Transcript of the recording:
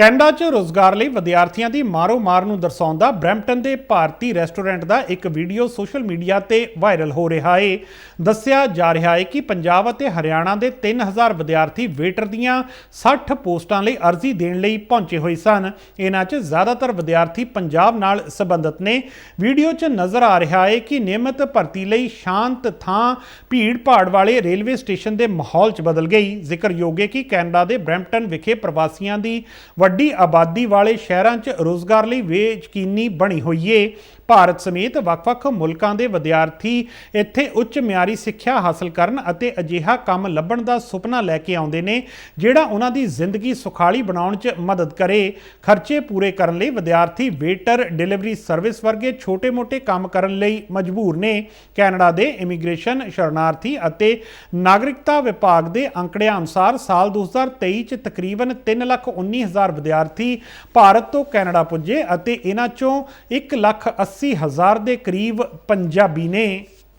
Canada 'ਚ ਰੋਜ਼ਗਾਰ ਲਈ ਵਿਦਿਆਰਥੀਆਂ ਦੀ ਮਾਰੋ ਮਾਰ ਨੂੰ ਦਰਸਾਉਂਦਾ ਬ੍ਰੈਂਪਟਨ ਦੇ ਭਾਰਤੀ ਰੈਸਟੋਰੈਂਟ ਦਾ ਇੱਕ ਵੀਡੀਓ ਸੋਸ਼ਲ ਮੀਡੀਆ ਤੇ ਵਾਇਰਲ ਹੋ ਰਿਹਾ ਹੈ ਦੱਸਿਆ ਜਾ ਰਿਹਾ ਹੈ ਕਿ ਪੰਜਾਬ ਅਤੇ ਹਰਿਆਣਾ ਦੇ 3000 ਵਿਦਿਆਰਥੀ ਵੇਟਰ ਦੀਆਂ 60 ਪੋਸਟਾਂ ਲਈ ਅਰਜ਼ੀ ਦੇਣ ਲਈ ਪਹੁੰਚੇ ਹੋਏ ਸਨ। ਇਹਨਾਂ 'ਚ ਜ਼ਿਆਦਾਤਰ ਵਿਦਿਆਰਥੀ ਪੰਜਾਬ ਨਾਲ ਸੰਬੰਧਿਤ ਨੇ। ਵੀਡੀਓ 'ਚ ਨਜ਼ਰ ਆ ਰਿਹਾ ਹੈ ਕਿ ਨਿਯਮਤ ਭਰਤੀ ਲਈ ਸ਼ਾਂਤ ਥਾਂ ਭੀੜ ਭਾੜ ਵਾਲੇ ਰੇਲਵੇ ਸਟੇਸ਼ਨ ਦੇ ਮਾਹੌਲ 'ਚ ਬਦਲ ਗਈ। ਜ਼ਿਕਰਯੋਗ ਹੈ ਕਿ ਕੈਨੇਡਾ ਦੇ ਬ੍ਰੈਂਪਟਨ ਵਿਖੇ ਪ੍ਰਵਾਸੀਆਂ ਦੀ ਵੱਡੀ ਆਬਾਦੀ ਵਾਲੇ ਸ਼ਹਿਰਾਂ 'ਚ ਰੋਜ਼ਗਾਰ ਲਈ ਬੇਯਕੀਨੀ ਬਣੀ ਹੋਈ ਏ। ਭਾਰਤ ਸਮੇਤ ਵੱਖ-ਵੱਖ ਮੁਲਕਾਂ ਦੇ ਵਿਦਿਆਰਥੀ ਇੱਥੇ ਉੱਚ ਮਿਆਰੀ ਸਿੱਖਿਆ ਹਾਸਲ ਕਰਨ ਅਤੇ ਅਜਿਹਾ ਕੰਮ ਲੱਭਣ ਦਾ ਸੁਪਨਾ ਲੈ ਕੇ ਆਉਂਦੇ ਨੇ, ਜਿਹੜਾ ਉਹਨਾਂ ਦੀ ਜ਼ਿੰਦਗੀ ਸੁਖਾਲੀ ਬਣਾਉਣ 'ਚ ਮਦਦ ਕਰੇ। ਖਰਚੇ ਪੂਰੇ ਕਰਨ ਲਈ ਵਿਦਿਆਰਥੀ ਵੇਟਰ ਡਿਲੀਵਰੀ ਸਰਵਿਸ ਵਰਗੇ ਛੋਟੇ-ਮੋਟੇ ਕੰਮ ਕਰਨ ਲਈ ਮਜਬੂਰ ਨੇ। ਕੈਨੇਡਾ ਦੇ ਇਮੀਗ੍ਰੇਸ਼ਨ ਸ਼ਰਨਾਰਥੀ ਅਤੇ ਨਾਗਰਿਕਤਾ ਵਿਭਾਗ ਦੇ ਅੰਕੜਿਆਂ ਅਨੁਸਾਰ ਸਾਲ 2023 ਚ ਤਕਰੀਬਨ 319000 ਵਿਦਿਆਰਥੀ ਭਾਰਤ ਤੋਂ ਕੈਨੇਡਾ ਪੁੱਜੇ ਅਤੇ ਇਹਨਾਂ ਚੋਂ 180000 ਦੇ ਕਰੀਬ ਪੰਜਾਬੀ ਨੇ